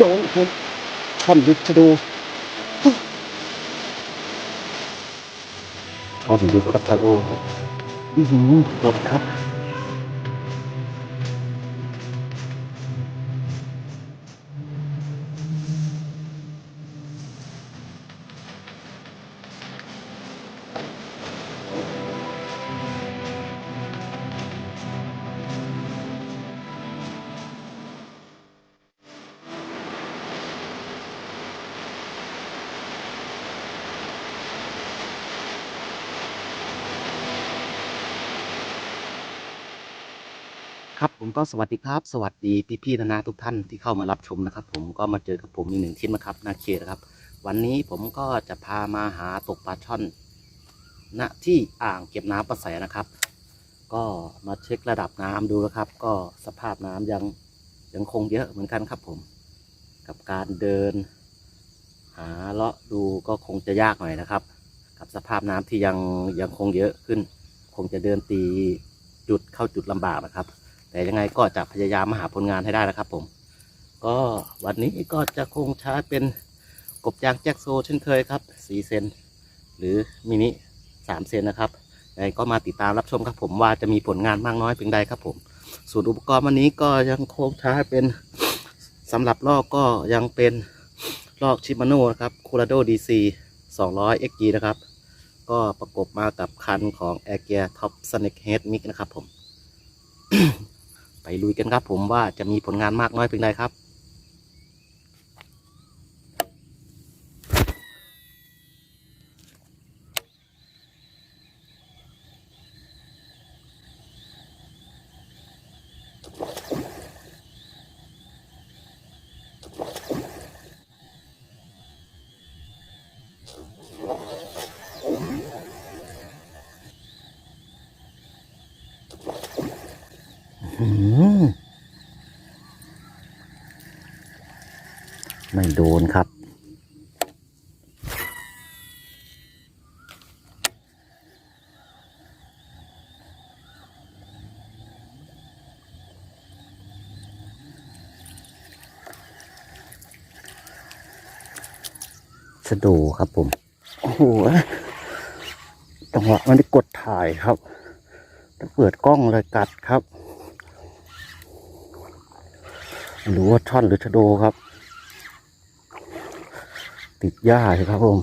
โดนครับช่อนยุทธดูช่อนยุ ครับผมก็สวัสดีครับ สวัสดีพี่ๆนานาทุกท่านที่เข้ามารับชมนะครับ ผมก็มาเจอกับผมอีกหนึ่งคลิปนะครับนาเคนะครับ วันนี้ผมก็จะพามาหาตกปลาช่อนณที่อ่างเก็บน้ำประแสนะครับ ก็มาเช็คระดับน้ำดูนะครับ ก็สภาพน้ำยังยังคงเยอะเหมือนกันครับผม กับการเดิน หาเลาะดูก็คงจะยากหน่อยนะครับ กับสภาพน้ำที่ยังยังคงเยอะขึ้น คงจะเดินตีจุดเข้าจุดลำบากนะครับ แต่ยังไงก็จะพยายามมาหาผลงานให้ได้นะครับ ผม ก็วันนี้ก็จะคงใช้เป็นกบยางแจ็คโซเช่นเคยครับ4เซนหรือมินิ3เซนนะครับยังไงก็มาติดตามรับชมครับผมว่าจะมีผลงานมากน้อยเพียงใดครับผมส่วนอุปกรณ์วันนี้ก็ยังคงใช้เป็นสำหรับลอกก็ยังเป็นลอกชิมาโน่นะครับคูราโดดีซี200 XG นะครับ ก็ประกบมากับคันของ a i r g e a r Top Snake Head Mix นะครับผม ลุยกันครับผมว่าจะมีผลงานมากน้อยเพียงใดครับ ไม่โดนครับ สะดูครับผม โอ้โหจังหวะมันได้กดถ่ายครับแล้วเปิดกล้องเลยกัดครับ หรือว่าช่อนหรือชะโดครับ ติดหญ้าใช่ครับผม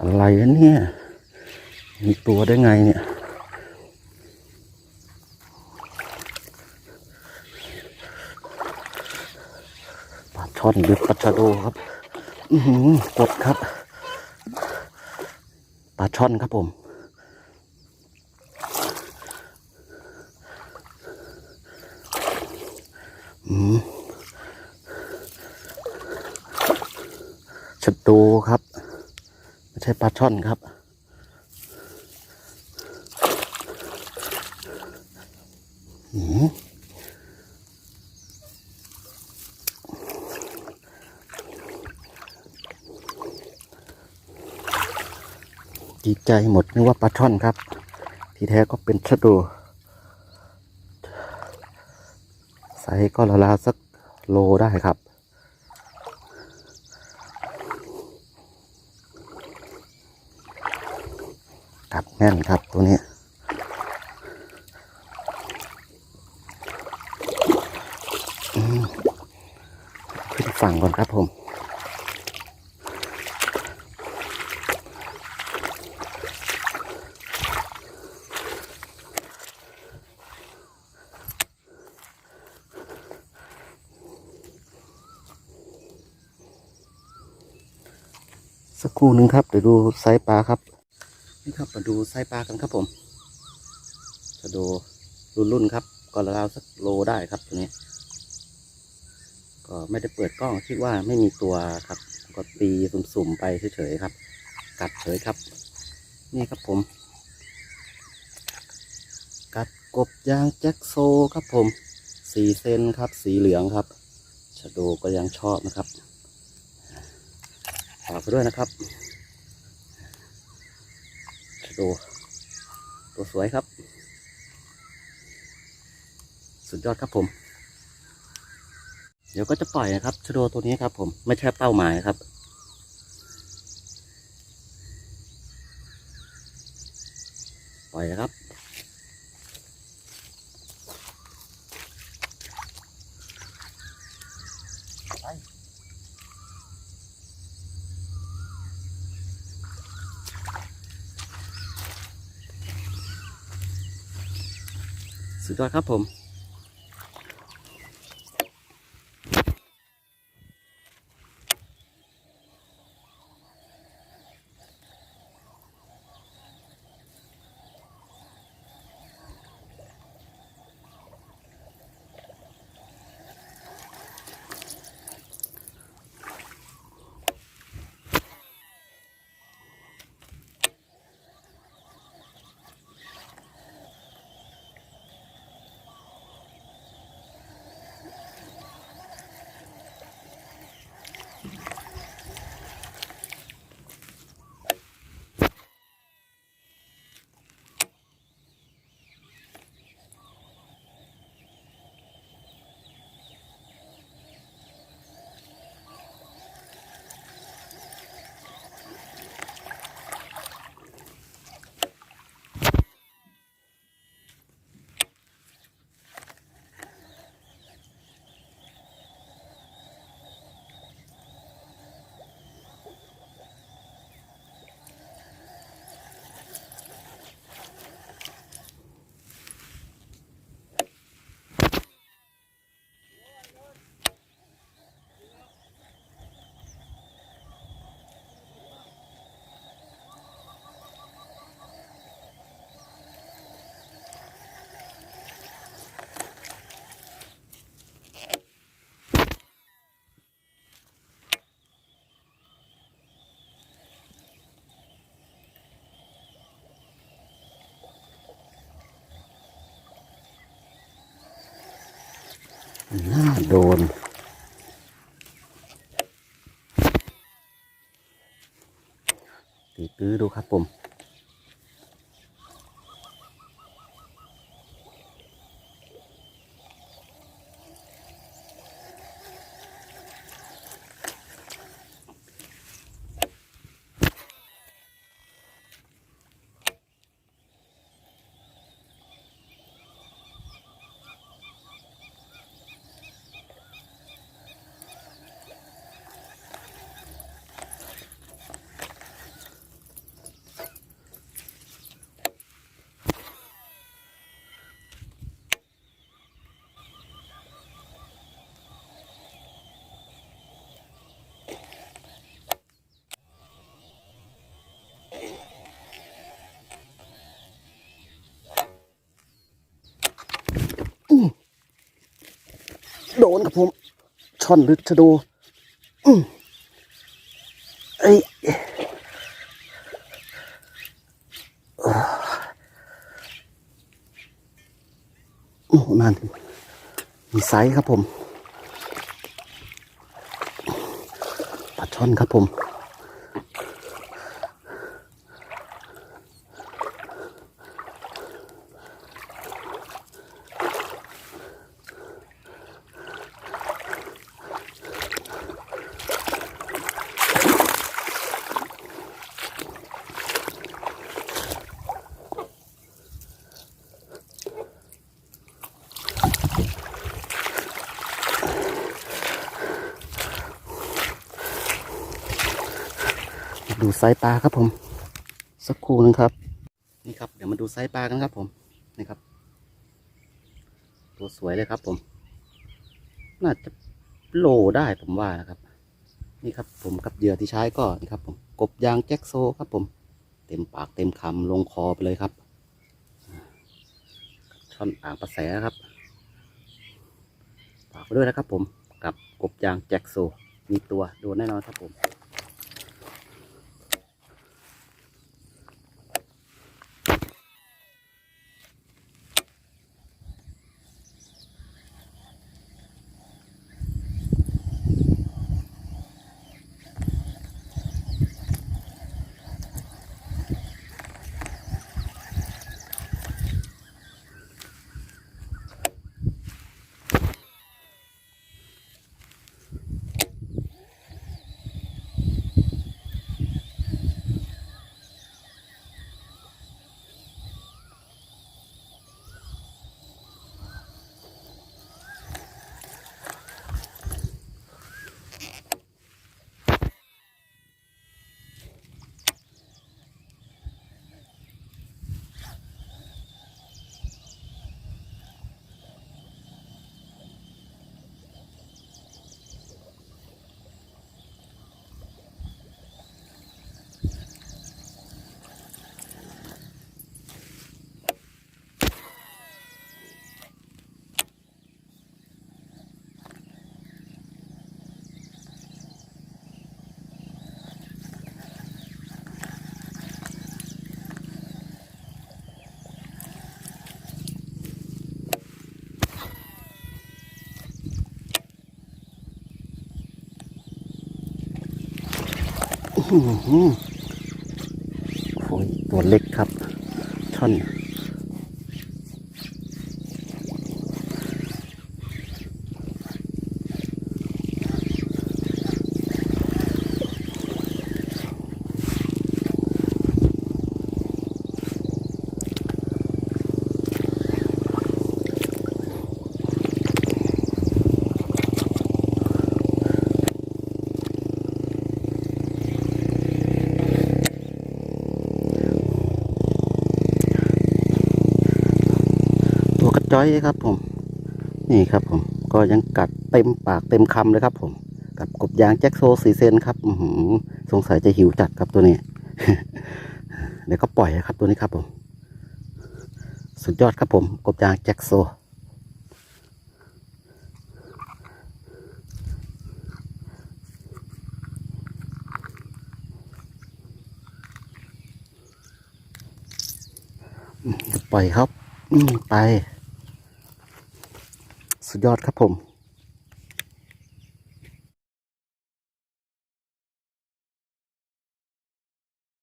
อะไรเนี่ยมีตัวได้ไงเนี่ย ปลาช่อนหรือปลาชะโดครับ อืกดครับ ปลาช่อนครับผม อืม ชะโดครับ ไม่ใช่ปลาช่อนครับ ดีใจหมดนึกว่าปลาช่อนครับ ที่แท้ก็เป็นชะโด ไซ ส์ก็ราวๆสักโลได้ครับ กัดแน่นครับตัวนี้ขึ้นฝั่งก่อนครับผม ครู่หนึ่งครับเดี๋ยวดูไซส์ปลาครับ นี่ครับมาดูไซส์ปลากันครับผมจะดูรุ่นรุ่นครับก็ราวสักโลได้ครับตัวนี้ก็ไม่ได้เปิดกล้องคิดว่าไม่มีตัวครับ ก็ตีสุ่มๆไปเฉยๆครับ กัดเฉยครับ นี่ครับผม กัดกบยางแจ็คโซครับผมสีเซนครับ สีเหลืองครับชะโดก็ยังชอบนะครับ ฝากไปด้วยนะครับชะโดตัวสวยครับ สุดยอดครับผม เดี๋ยวก็จะปล่อยนะครับชโดตัวนี้ครับ ผมไม่ใช่เป้าหมายครับปล่อยนะครับ สุดยอดครับผม น่าโดนตีตื้อดูครับผม โด นครับผมช่อนหรือชะโดอืมเอ้โอ้นั่นมีไซส์ครับผมปลาช่อนครับผม ดูไซส์ปลาครับผม สักครู่นึงครับ นี่ครับเดี๋ยวมาดูไซส์ปลากันครับผมนี่ครับ ตัวสวยเลยครับผม น่าจะโลได้ผมว่านะครับ นี่ครับผมกับเหยื่อที่ใช้ก็นี่ครับผมกบยางแจ็คโซครับผม เต็มปากเต็มคำลงคอไปเลยครับ ช่อนอ่างประแสครับฝากไปด้วยนะครับผมกับกบยางแจ็คโซมีตัวโดนแน่นอนครับผม โอ้ยตัวเล็กครับ ท่อน ตัวกระ จ้อยครับผม นี่ครับผม ก็ยังกัดเต็มปากเต็มคำเลยครับ ผม กับกบยางแจ็คโซสีเซนครับอืสงสัยจะหิวจัดครับตัวนี้ เดี๋ยวก็ปล่อยครับตัวนี้ครับผม สุดยอดครับผม กบยางแจ็คโซปล่อยครับไป สุดยอดครับผม